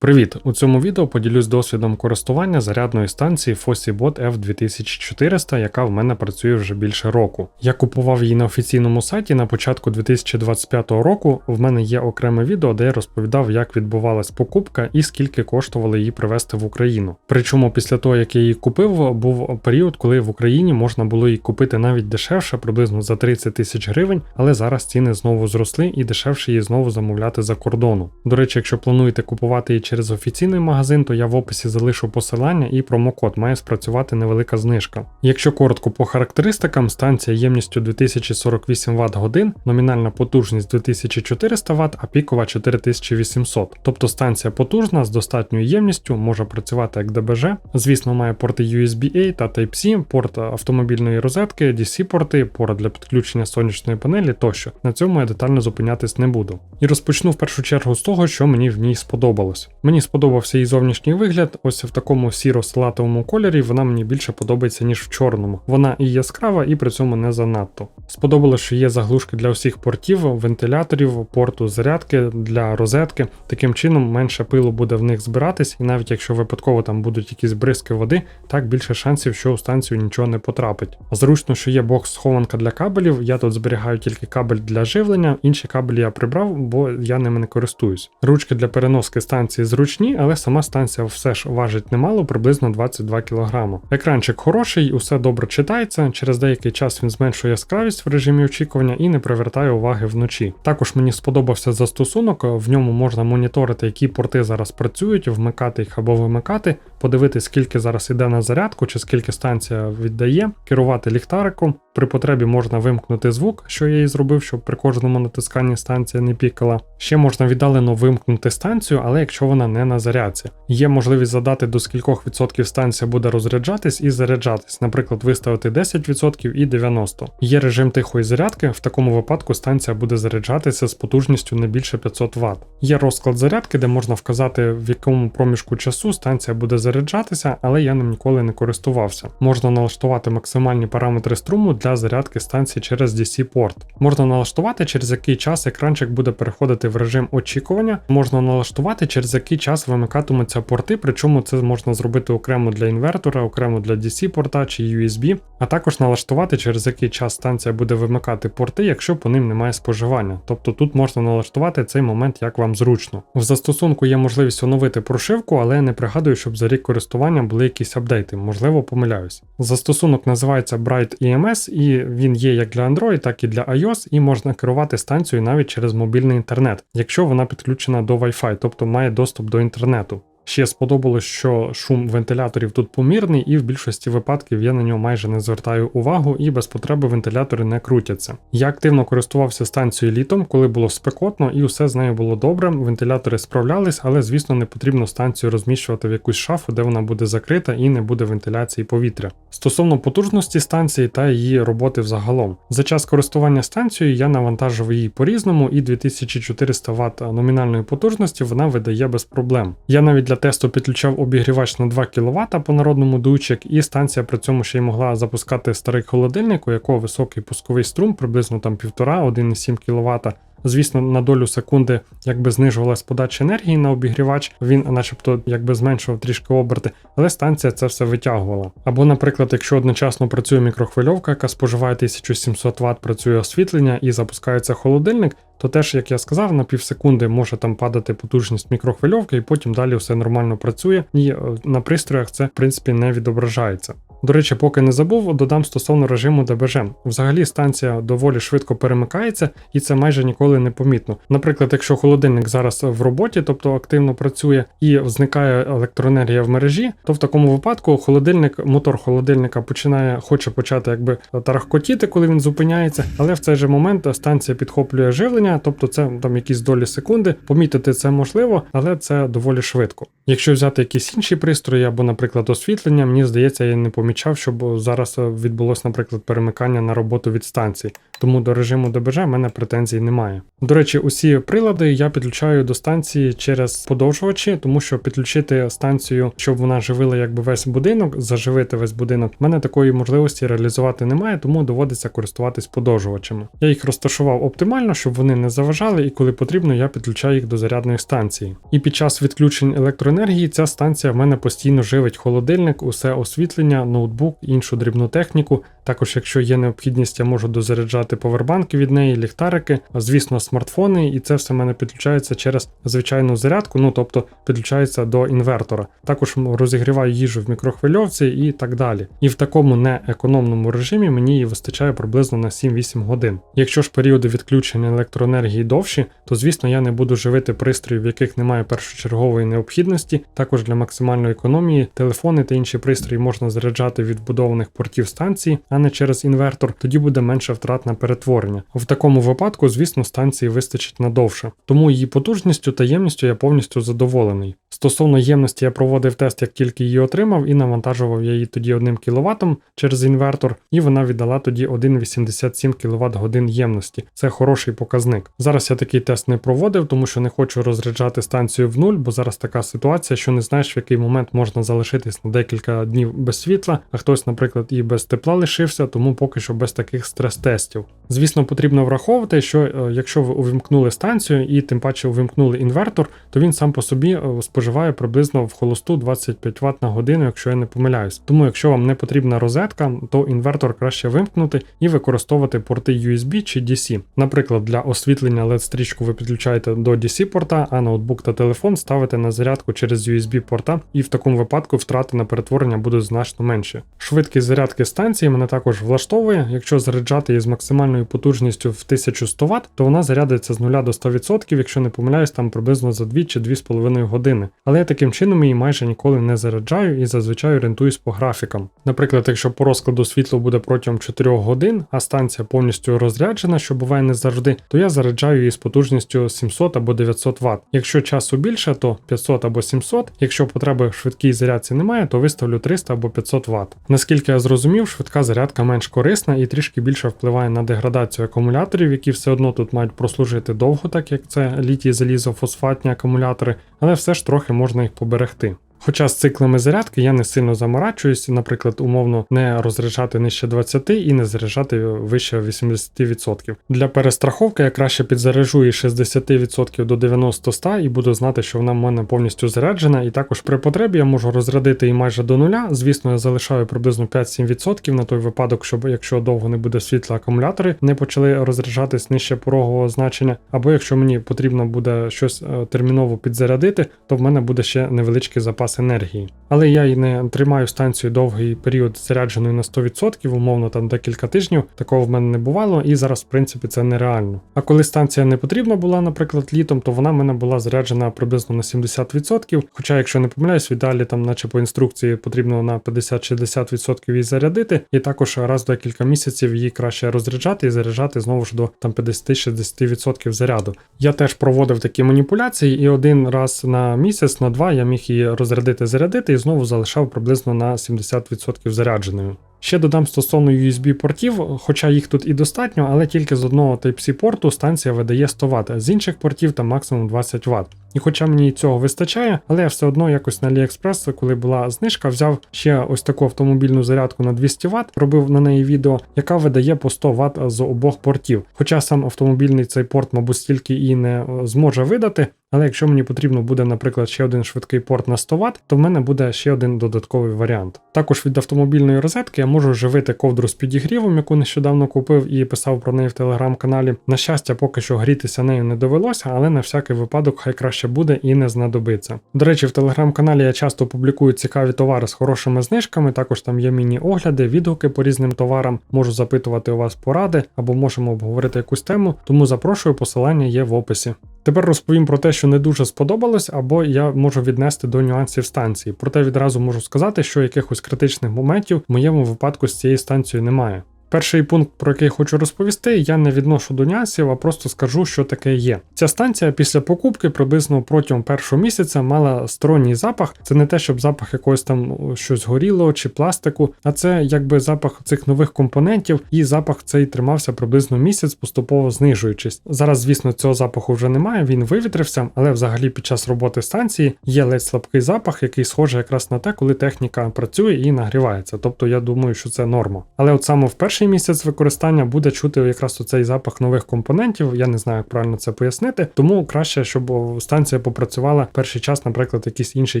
Привіт! У цьому відео поділюсь досвідом користування зарядної станції FossiBot F2400, яка в мене працює вже більше року. Я купував її на офіційному сайті на початку 2025 року. В мене є окреме відео, де я розповідав, як відбувалась покупка і скільки коштувало її привезти в Україну. Причому після того, як я її купив, був період, коли в Україні можна було її купити навіть дешевше, приблизно за 30 тисяч гривень, але зараз ціни знову зросли і дешевше її знову замовляти за кордону. До речі, якщо плануєте купувати її через офіційний магазин, то я в описі залишу посилання і промокод має спрацювати невелика знижка. Якщо коротко по характеристикам, станція ємністю 2048 Вт годин, номінальна потужність 2400 Вт, а пікова 4800. Тобто станція потужна з достатньою ємністю, може працювати як ДБЖ. Звісно, має порти USB-A та Type-C, порт автомобільної розетки, DC-порти, порт для підключення сонячної панелі тощо. На цьому я детально зупинятись не буду. І розпочну в першу чергу з того, що мені в ній сподобалось. Мені сподобався її зовнішній вигляд, ось в такому сіро-салатовому кольорі вона мені більше подобається, ніж в чорному. Вона і яскрава, і при цьому не занадто. Сподобалось, що є заглушки для усіх портів, вентиляторів, порту зарядки для розетки. Таким чином менше пилу буде в них збиратись, і навіть якщо випадково там будуть якісь бризки води, так більше шансів, що у станцію нічого не потрапить. Зручно, що є бокс-схованка для кабелів. Я тут зберігаю тільки кабель для живлення, інші кабелі я прибрав, бо я ними не користуюсь. Ручки для переноски станції зручні, але сама станція все ж важить немало, приблизно 22 кг. Екранчик хороший, усе добре читається. Через деякий час він зменшує яскравість в режимі очікування і не привертає уваги вночі. Також мені сподобався застосунок, в ньому можна моніторити, які порти зараз працюють, вмикати їх або вимикати, подивитися, скільки зараз іде на зарядку чи скільки станція віддає, керувати ліхтариком. При потребі можна вимкнути звук, що я і зробив, щоб при кожному натисканні станція не пікала. Ще можна віддалено вимкнути станцію, але якщо вона не на зарядці. Є можливість задати до скількох відсотків станція буде розряджатись і заряджатись, наприклад, виставити 10% і 90%. Є режим тихої зарядки, в такому випадку станція буде заряджатися з потужністю не більше 500 Вт. Є розклад зарядки, де можна вказати, в якому проміжку часу станція буде заряджатися, але я ним ніколи не користувався. Можна налаштувати максимальні параметри струму для зарядки станції через DC-порт. Можна налаштувати, через який час екранчик буде переходити в режим очікування, можна налаштувати, через який час вимикатимуться порти, причому це можна зробити окремо для інвертора, окремо для DC-порта чи USB, а також налаштувати, через який час станція буде вимикати порти, якщо по ним немає споживання. Тобто тут можна налаштувати цей момент як вам зручно. В застосунку є можливість оновити прошивку, але я не пригадую, щоб за рік користування були якісь апдейти, можливо, помиляюсь. Застосунок називається Bright EMS, і він є як для Android, так і для iOS, і можна керувати станцією навіть через мобільний інтернет, якщо вона підключена до Wi-Fi, тобто має доступ до інтернету. Ще сподобалось, що шум вентиляторів тут помірний, і в більшості випадків я на нього майже не звертаю увагу і без потреби вентилятори не крутяться. Я активно користувався станцією літом, коли було спекотно, і усе з нею було добре. Вентилятори справлялись, але звісно не потрібно станцію розміщувати в якусь шафу, де вона буде закрита і не буде вентиляції повітря. Стосовно потужності станції та її роботи взагалом, за час користування станцією я навантажив її по-різному, і 2400 Вт номінальної потужності вона видає без проблем. Я навіть для тесту підключав обігрівач на 2 кВт по народному дуйчик, і станція при цьому ще й могла запускати старий холодильник, у якого високий пусковий струм, приблизно там 1,5-1,7 кВт. Звісно, на долю секунди якби знижувалась подача енергії на обігрівач, він начебто якби зменшував трішки оберти, але станція це все витягувала. Або, наприклад, якщо одночасно працює мікрохвильовка, яка споживає 1700 Вт, працює освітлення і запускається холодильник, то теж, як я сказав, на півсекунди може там падати потужність мікрохвильовки, і потім далі все нормально працює, і на пристроях це в принципі не відображається. До речі, поки не забув, додам стосовно режиму ДБЖ. Взагалі станція доволі швидко перемикається, і це майже ніколи не помітно. Наприклад, якщо холодильник зараз в роботі, тобто активно працює, і зникає електроенергія в мережі, то в такому випадку холодильник, мотор холодильника починає, хоче почати якби тарахкотіти, коли він зупиняється, але в цей же момент станція підхоплює живлення, тобто це там якісь долі секунди. Помітити це можливо, але це доволі швидко. Якщо взяти якісь інші пристрої або, наприклад, освітлення, мені здається, я не помітив помічав, щоб зараз е, відбулось, наприклад, перемикання на роботу від станції. Тому до режиму ДБЖ в мене претензій немає. До речі, усі прилади я підключаю до станції через подовжувачі, тому що підключити станцію, щоб вона живила якби весь будинок, заживити весь будинок, в мене такої можливості реалізувати немає, тому доводиться користуватись подовжувачами. Я їх розташував оптимально, щоб вони не заважали, і коли потрібно, я підключаю їх до зарядної станції. І під час відключень електроенергії ця станція в мене постійно живить холодильник, усе освітлення, ноутбук, іншу дрібну техніку. Також, якщо є необхідність, я можу дозаряджати повербанки від неї, ліхтарики, а, звісно, смартфони, і це все в мене підключається через звичайну зарядку, ну тобто підключається до інвертора. Також розігріваю їжу в мікрохвильовці і так далі. І в такому неекономному режимі мені її вистачає приблизно на 7-8 годин. Якщо ж періоди відключення електроенергії довші, то звісно я не буду живити пристрої, в яких немає першочергової необхідності. Також для максимальної економії телефони та інші пристрої можна заряджати від вбудованих портів станції, а не через інвертор. Тоді буде менше втрат на перетворення. В такому випадку, звісно, станції вистачить надовше. Тому її потужністю та ємністю я повністю задоволений. Стосовно ємності, я проводив тест, як тільки її отримав, і навантажував я її тоді 1 кВт через інвертор, і вона віддала тоді 1,87 кВт годин ємності. Це хороший показник. Зараз я такий тест не проводив, тому що не хочу розряджати станцію в нуль, бо зараз така ситуація, що не знаєш, в який момент можна залишитись на декілька днів без світла, а хтось, наприклад, і без тепла лишився, тому поки що без таких стрес-тестів. Звісно, потрібно враховувати, що е, якщо ви увімкнули станцію і тим паче увімкнули інвертор, то він сам по собі е, споживає приблизно в холосту 25 Вт на годину, якщо я не помиляюсь. Тому, якщо вам не потрібна розетка, то інвертор краще вимкнути і використовувати порти USB чи DC. Наприклад, для освітлення LED-стрічку ви підключаєте до DC-порта, а ноутбук та телефон ставите на зарядку через USB-порта, і в такому випадку втрати на перетворення будуть значно менші. Швидкість зарядки станції мене також влаштовує. Якщо заряджати її з максимальною потужністю в 1100 Вт, то вона зарядиться з 0 до 100%, якщо не помиляюсь, там приблизно за 2 чи 2,5 години. Але я таким чином її майже ніколи не заряджаю і зазвичай орієнтуюсь по графікам. Наприклад, якщо по розкладу світло буде протягом 4 годин, а станція повністю розряджена, що буває не завжди, то я заряджаю її з потужністю 700 або 900 Вт. Якщо часу більше, то 500 або 700. Якщо потреби в швидкій зарядці немає, то виставлю 300 або 500 Вт. Наскільки я зрозумів, швидка зарядка менш корисна і трішки більше впливає на деградацію акумуляторів, які все одно тут мають прослужити довго, так як це літій залізофосфатні акумулятори, але все ж трохи можна їх поберегти. Хоча з циклами зарядки я не сильно заморачуюсь, наприклад, умовно не розряджати нижче 20 і не заряджати вище 80%. Для перестраховки я краще підзаряджу її 60% до 90-100 і буду знати, що вона в мене повністю заряджена, і також при потребі я можу розрядити її майже до нуля. Звісно, я залишаю приблизно 5-7% на той випадок, щоб якщо довго не буде світла, акумулятори не почали розряджатись нижче порогового значення, або якщо мені потрібно буде щось е, терміново підзарядити, то в мене буде ще невеличкий запас запас енергії. Але я й не тримаю станцію довгий період зарядженою на 100%, умовно там декілька тижнів. Такого в мене не бувало, і зараз, в принципі, це нереально. А коли станція не потрібна була, наприклад, літом, то вона в мене була заряджена приблизно на 70%. Хоча, якщо не помиляюсь, віддалі там, наче по інструкції, потрібно на 50-60% її зарядити, і також раз в декілька місяців її краще розряджати і заряджати знову ж до там 50-60% заряду. Я теж проводив такі маніпуляції, і один раз на місяць, на два я міг її розрядити, зарядити зарядити і знову залишав приблизно на 70% зарядженою. Ще додам стосовно USB-портів, хоча їх тут і достатньо, але тільки з одного Type-C порту станція видає 100 Вт, з інших портів там максимум 20 Вт. І хоча мені цього вистачає, але я все одно якось на AliExpress, коли була знижка, взяв ще ось таку автомобільну зарядку на 200 Вт, робив на неї відео, яка видає по 100 Вт з обох портів. Хоча сам автомобільний цей порт, мабуть, стільки і не зможе видати. Але якщо мені потрібно буде, наприклад, ще один швидкий порт на 100 Вт, то в мене буде ще один додатковий варіант. Також від автомобільної розетки я можу живити ковдру з підігрівом, яку нещодавно купив і писав про неї в телеграм-каналі. На щастя, поки що грітися нею не довелося, але на всякий випадок хай краще буде і не знадобиться. До речі, в телеграм-каналі я часто публікую цікаві товари з хорошими знижками, також там є міні-огляди, відгуки по різним товарам, можу запитувати у вас поради або можемо обговорити якусь тему, тому запрошую, посилання є в описі. Тепер розповім про те, що не дуже сподобалось, або я можу віднести до нюансів станції. Проте відразу можу сказати, що якихось критичних моментів в моєму випадку з цією станцією немає. Перший пункт, про який хочу розповісти, я не відношу до нюансів, а просто скажу, що таке є. Ця станція після покупки приблизно протягом першого місяця мала сторонній запах. Це не те, щоб запах якогось там щось горілого чи пластику, а це якби запах цих нових компонентів, і запах цей тримався приблизно місяць, поступово знижуючись. Зараз, звісно, цього запаху вже немає, він вивітрився, але взагалі під час роботи станції є ледь слабкий запах, який схожий якраз на те, коли техніка працює і нагрівається. Тобто я думаю, що це норма. Але от саме в перший місяць використання буде чути якраз оцей запах нових компонентів. Я не знаю, як правильно це пояснити, тому краще, щоб станція попрацювала перший час, наприклад, в якійсь іншій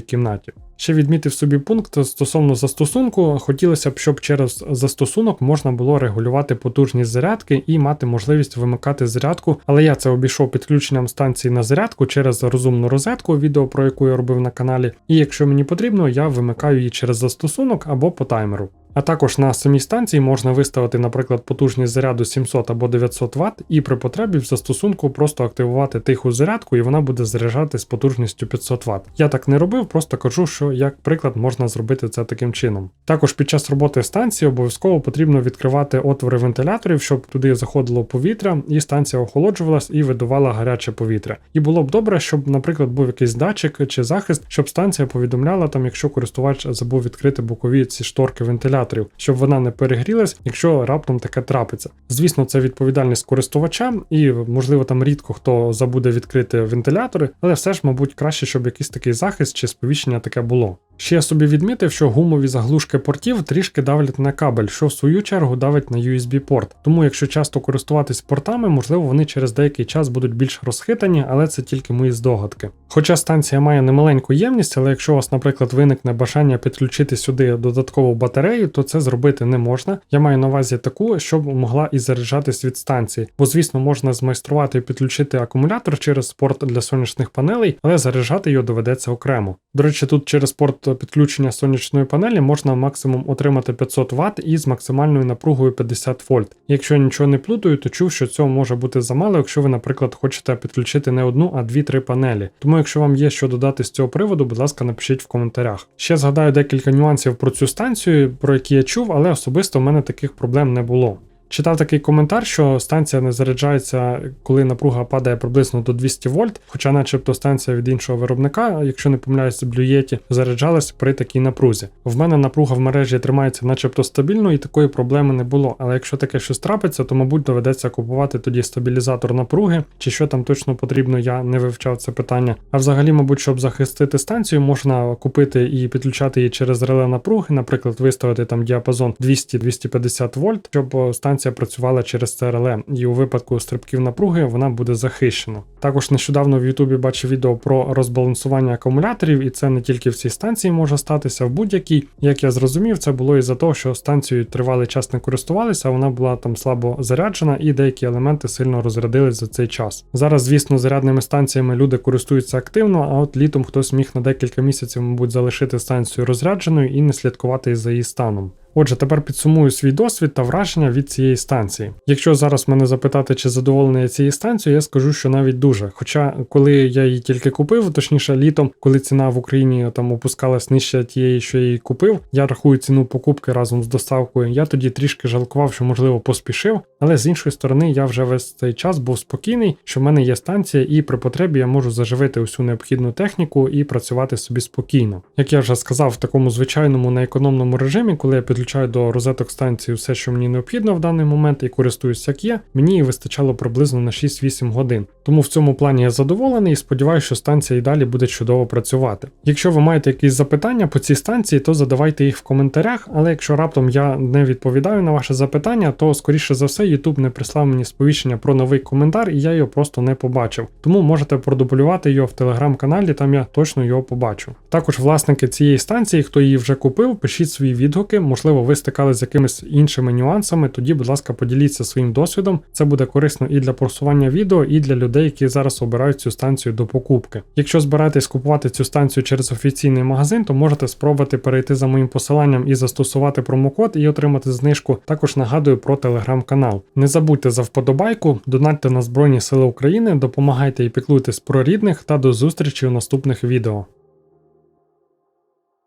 кімнаті. Ще відмітив собі пункт стосовно застосунку. Хотілося б, щоб через застосунок можна було регулювати потужність зарядки і мати можливість вимикати зарядку. Але я це обійшов підключенням станції на зарядку через розумну розетку, відео про яку я робив на каналі. І якщо мені потрібно, я вимикаю її через застосунок або по таймеру. А також на самій станції можна виставити, наприклад, потужність заряду 700 або 900 Вт, і при потребі в застосунку просто активувати тиху зарядку, і вона буде заряджати з потужністю 500 Вт. Я так не робив, просто кажу, що як приклад можна зробити це таким чином. Також під час роботи станції обов'язково потрібно відкривати отвори вентиляторів, щоб туди заходило повітря, і станція охолоджувалась і видувала гаряче повітря. І було б добре, щоб, наприклад, був якийсь датчик чи захист, щоб станція повідомляла там, якщо користувач забув відкрити бокові ці шторки вентиляторів вентиляторів, щоб вона не перегрілась, якщо раптом таке трапиться. Звісно, це відповідальність користувача, і можливо там рідко хто забуде відкрити вентилятори, але все ж, мабуть, краще, щоб якийсь такий захист чи сповіщення таке було. Ще я собі відмітив, що гумові заглушки портів трішки давлять на кабель, що в свою чергу давить на USB-порт. Тому, якщо часто користуватись портами, можливо, вони через деякий час будуть більш розхитані, але це тільки мої здогадки. Хоча станція має немаленьку ємність, але якщо у вас, наприклад, виникне бажання підключити сюди додаткову батарею, то це зробити не можна. Я маю на увазі таку, щоб могла і заряджатись від станції, бо, звісно, можна змайструвати і підключити акумулятор через порт для сонячних панелей, але заряджати його доведеться окремо. До речі, тут через порт підключення сонячної панелі можна максимум отримати 500 Вт із максимальною напругою 50 вольт. Якщо нічого не плутаю, то чув, що цього може бути замало, якщо ви, наприклад, хочете підключити не одну, а дві-три панелі. Тому, якщо вам є що додати з цього приводу, будь ласка, напишіть в коментарях. Ще згадаю декілька нюансів про цю станцію, про які я чув, але особисто в мене таких проблем не було. Читав такий коментар, що станція не заряджається, коли напруга падає приблизно до 200 вольт, хоча, начебто, станція від іншого виробника, якщо не помиляюся, блюєті, заряджалась при такій напрузі. В мене напруга в мережі тримається, начебто, стабільно, і такої проблеми не було. Але якщо таке щось трапиться, то мабуть доведеться купувати тоді стабілізатор напруги, чи що там точно потрібно, я не вивчав це питання. А взагалі, мабуть, щоб захистити станцію, можна купити і підключати її через реле напруги, наприклад, виставити там діапазон 200-250 вольт, щоб станція станція працювала через ЦРЛ, і у випадку стрибків напруги вона буде захищена. Також нещодавно в Ютубі бачив відео про розбалансування акумуляторів, і це не тільки в цій станції може статися, в будь-якій. Як я зрозумів, це було із-за того, що станцією тривалий час не користувалися, вона була там слабо заряджена, і деякі елементи сильно розрядились за цей час. Зараз, звісно, зарядними станціями люди користуються активно, а от літом хтось міг на декілька місяців, мабуть, залишити станцію розрядженою і не слідкувати за її станом. Отже, тепер підсумую свій досвід та враження від цієї станції. Якщо зараз мене запитати, чи задоволений я цією станцією, я скажу, що навіть дуже. Хоча, коли я її тільки купив, точніше літом, коли ціна в Україні там опускалась нижче тієї, що я її купив, я рахую ціну покупки разом з доставкою. Я тоді трішки жалкував, що можливо поспішив, але з іншої сторони, я вже весь цей час був спокійний, що в мене є станція, і при потребі я можу заживити усю необхідну техніку і працювати собі спокійно. Як я вже сказав, в такому звичайному неекономному режимі, коли я підключаю підключаю до розеток станції все, що мені необхідно в даний момент, і користуюсь як є, мені вистачало приблизно на 6-8 годин. Тому в цьому плані я задоволений і сподіваюся, що станція і далі буде чудово працювати. Якщо ви маєте якісь запитання по цій станції, то задавайте їх в коментарях, але якщо раптом я не відповідаю на ваше запитання, то скоріше за все YouTube не прислав мені сповіщення про новий коментар, і я його просто не побачив. Тому можете продублювати його в телеграм-каналі, там я точно його побачу. Також власники цієї станції, хто її вже купив, пишіть свої відгуки, можливо можливо, ви стикалися з якимись іншими нюансами, тоді, будь ласка, поділіться своїм досвідом. Це буде корисно і для просування відео, і для людей, які зараз обирають цю станцію до покупки. Якщо збираєтесь купувати цю станцію через офіційний магазин, то можете спробувати перейти за моїм посиланням і застосувати промокод і отримати знижку. Також нагадую про телеграм-канал. Не забудьте за вподобайку, донатьте на Збройні Сили України, допомагайте і піклуйтесь про рідних та до зустрічі у наступних відео.